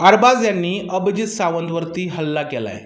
अरबाज यांनी अभिजित सावंतवरती हल्ला केला आहे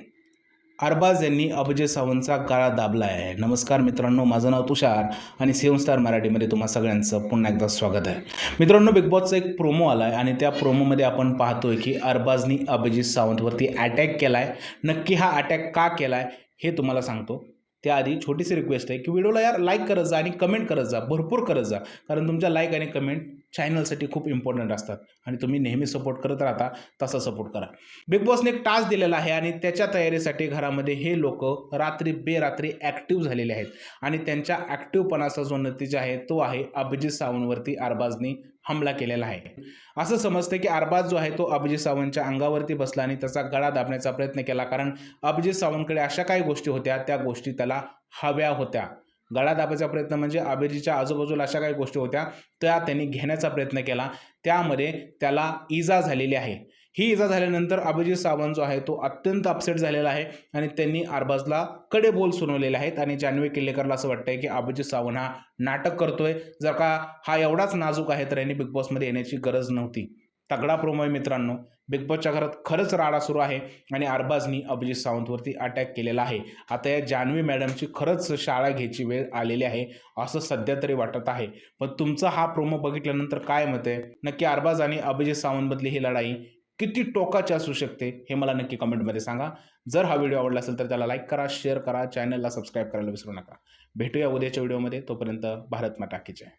अरबाज यांनी अभिजित सावंतचा काळा दाबला आहे नमस्कार मित्रांनो माझं नाव तुषार आणि सेवन स्टार मराठीमध्ये तुम्हा सगळ्यांचं पुन्हा एकदा स्वागत आहे. मित्रांनो बिग बॉसचा एक प्रोमो आला आहे आणि त्या प्रोमोमध्ये आपण पाहतोय की अरबाजनी अभिजित सावंतवरती अटॅक केला आहे नक्की हा अटॅक का केला आहे हे तुम्हाला सांगतो. त्याआधी छोटीशी रिक्वेस्ट आहे की व्हिडिओला यार लाईक करत जा आणि कमेंट करत जा. भरपूर करत जा. कारण तुमच्या लाईक आणि कमेंट चॅनलसाठी खूप इम्पॉर्टंट असतात. आणि तुम्ही नेहमी सपोर्ट करत राहता तसा सपोर्ट करा. बिग बॉसने एक टास्क दिलेला आहे आणि त्याच्या तयारीसाठी घरामध्ये हे लोक रात्री बेरात्री ॲक्टिव्ह झालेले आहेत. आणि त्यांच्या ॲक्टिव्हपणाचा जो नतीजा आहे तो आहे अभिजित सावंतवरती अरबाजनी हमला केलेला आहे. असं समजतं की अरबाज जो आहे तो अभिजित सावंतच्या अंगावरती बसला आणि त्याचा गळा दाबण्याचा प्रयत्न केला. कारण अभिजित सावंतकडे अशा काही गोष्टी होत्या त्या गोष्टी त्याला हव्या होत्या. गळा दाबायचा प्रयत्न म्हणजे अभिजीच्या आजूबाजूला अशा काही गोष्टी होत्या त्या त्यांनी घेण्याचा प्रयत्न केला. त्यामध्ये त्याला इजा झालेली आहे. ही इजा झाल्यानंतर अभिजित सावंत जो आहे तो अत्यंत अपसेट झालेला आहे आणि त्यांनी अरबाजला कडे बोल सुनवलेले आहेत. आणि जान्हवी किल्लेकरला असं वाटतंय की अभिजित सावंत हा नाटक करतोय. जर का हा एवढाच नाजूक आहे तर यांनी बिग बॉसमध्ये येण्याची गरज नव्हती. तगडा प्रोमो आहे मित्रांनो बिग बॉसच्या घरात खरंच राडा सुरू आहे आणि अरबाजनी अभिजित सावंतवरती अटॅक केलेला आहे. आता या जान्हवी मॅडमची खरंच शाळा घ्यायची वेळ आलेली आहे असं सध्या तरी वाटत आहे. पण तुमचा हा प्रोमो बघितल्यानंतर काय मत आहे? नक्की अरबाज आणि अभिजित सावंतमधली ही लढाई किती टोकाची असू शकते हे मला नक्की कमेंटमध्ये सांगा. जर हा व्हिडिओ आवडला असेल तर त्याला लाईक करा शेअर करा चॅनलला सबस्क्राईब करायला विसरू नका. भेटूया उद्याच्या व्हिडिओमध्ये. तोपर्यंत भारत माता की जय.